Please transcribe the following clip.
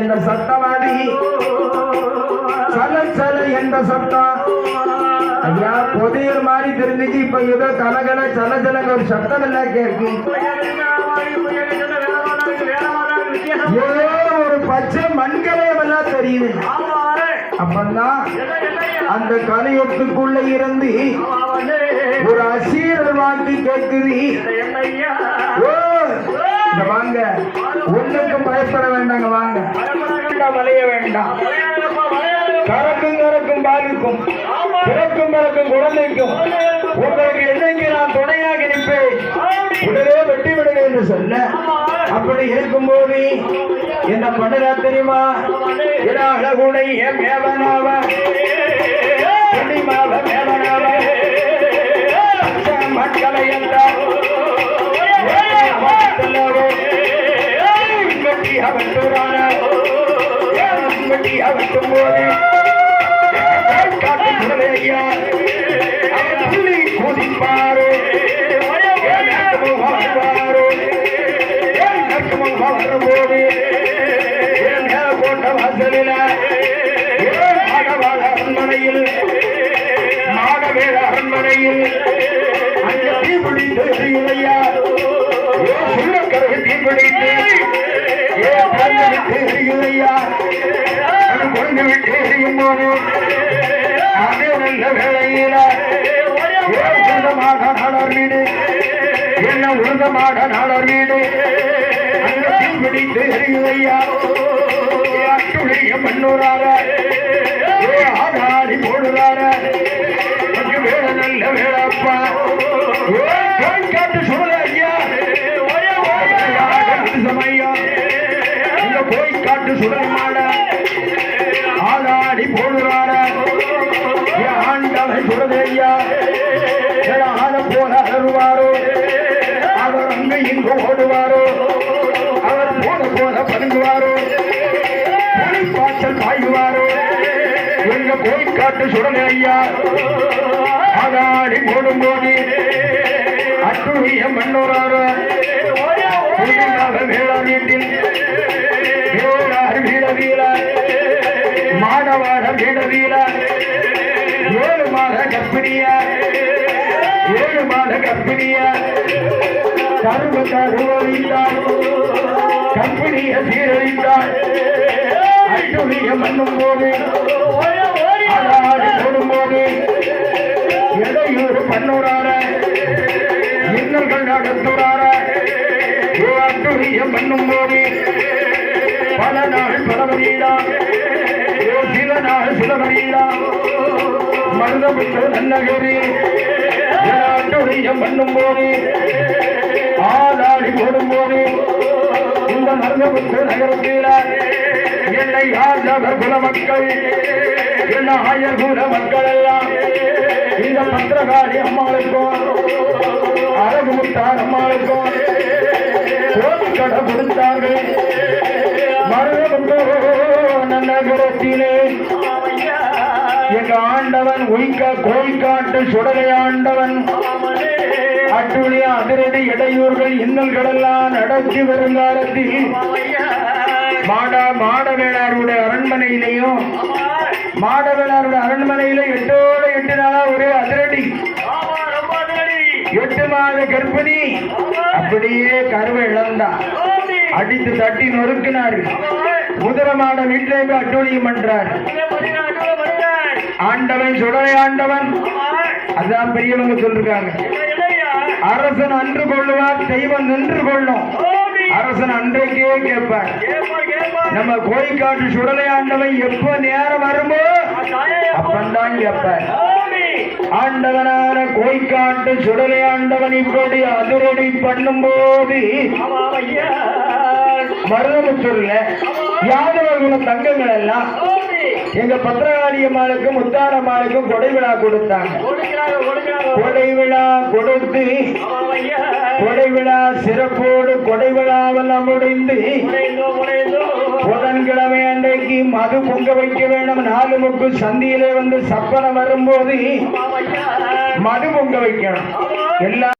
என்ற சத்தமாதி சல சல என்ற சத்தம். ஐயா புதையல் மாதிரி தெரிஞ்சுச்சு இப்ப ஏதோ கலகல சல சலங்க ஒரு சத்தம் எல்லாம் கேட்கும் ஏதோ ஒரு பச்சை மண்கலயம் எல்லாம் தெரியுது. அப்பந்தான் அந்த கலையத்துக்குள்ள இருந்து ஒரு அசீரல் வாங்கி கேட்குது. ஓ வாங்க ஒண்ணுக்கும் பயப்பட வேண்டாங்க வாங்க. வேண்டாம், வளைய வேண்டாம். கறக்கும் கறக்கும் பாலுக்கும் பிறக்கும் பிறக்கும் குழந்தைக்கும். உங்களுக்கு என்னைக்கு நான் துணையாக நிற்பேன்? உடனே வெட்டி விடுங்க என்று சொல்ல. அப்படி இருக்கும்போது என்ன பண்ணுறா தெரியுமா? என அழகுடை மேவனாவ. புண்ணிமாவ மேவனாவ. மக்களை என்றார் அவன் அரண்மனையில் மாடவேட அரண்மனையில் அங்க தீபிடித்து எரியுதையா சுள்ளக்கரகு தீபிடித்து ஏ பிறந்து விட்டு விட்டு எரியும் போது அதே நல்ல வேளையில உருந்தமாக நாடார் வீடு என்ன உருந்தமாக நாடார் வீடு அங்க தீபிடித்து எரியுதையா அட்டுடைய மண்ணூரார ஆடாடி போடுறார வேற நல்ல வேலைப்பா காட்டு சொல்ல ஐயா சமையா இந்த போய் காட்டு சுடல் மாட பாய்ச்சல் பாய்வாரோ. உள்ள போய் காட்டு சுடலை ஐயா. ஆடாடி போடும்போது. அட்டுழிய மன்னோராரோ. வேளாண் வீட்டில். வேளாறு வீர வீர மாணவாட வீர வீர ஏழு மாத கர்ப்பிணியா ஏழு மாத கர்ப்பிணியா கரும்பு கருவறிந்தார் கற்பிணிய சீரழித்தாள் அட்டுழிய மண்ணும் போது போடும் போது எடையூறு பண்ணுறார இன்னல்கள் நடத்துறார அட்டுரியம் பண்ணும் போது பல நாள் பலவரீடா சில நாள் சிலவரீடா மருதமிட்டு நல்லகரி அட்டுரியம் பண்ணும் போது ஆளாடி போடும் போது இந்த மருதமிட்டு நகரத்தில். என்னை ஆண்டவர் குல மக்கள் என்ன ஆயர் குல மக்கள் எல்லாம் இந்த பத்திரகாளி அம்மாளுக்கும் அரபு முத்தார் அம்மாளுக்கும் கடை கொடுத்தார்கள் மருதமுத்தோ நன்னகரத்திலே எங்க ஆண்டவன் உய்க கோய்காட்டு சுடலை ஆண்டவன் அட்டுழிய அதிரடி இடையூர்கள் இன்னல்களெல்லாம் நடத்தி வருங்காலத்தில் மாட மாடவேளாருடைய அரண்மனையிலையும் மாடவேளாருடைய அரண்மனையில எட்டோட எட்டு நாளா ஒரே அதிரடி. எட்டு மாத கர்ப்பிணி. அப்படியே கருவை இழந்தா. அடித்து தட்டி நொறுக்கினார். மாட வீட்டிலே போய் அட்டூழியம் பண்றார். ஆண்டவன் சுடலை ஆண்டவன். அதான் பெரியவங்க சொல்லிருக்காங்க. அரசன் அன்று கொள்ளுவார் தெய்வம் நின்று கொள்ளும். அரசன் அன்றைக்கே கேட்பார். நம்ம கோயிக்காட்டு சுடலை ஆண்டவன் எப்ப நேரம் வருமோ அப்பந்தான் கேட்பார். ஆண்டவனான கோய்காட்டு சுடலை ஆண்டவன் இப்படி அதிரடி பண்ணும் போது மருதமுத்தூர்ல யாதவகுல தங்கங்கள் எல்லாம் எங்க பத்திரகாளியம்மாளுக்கும் முத்தாரம்மாளுக்கும் கொடை விழா கொடுத்தாங்க. கொடை விழா கொடுத்து கொடை விழா சிறப்போடு கொடை விழாவெல்லாம் முடிந்து புதன்கிழமை அன்றைக்கு மது பொங்க வைக்க வேண்டும். நாலு முக்கு சந்தியிலே வந்து சப்பனம் வரும்போது மது பொங்க வைக்கணும். எல்லா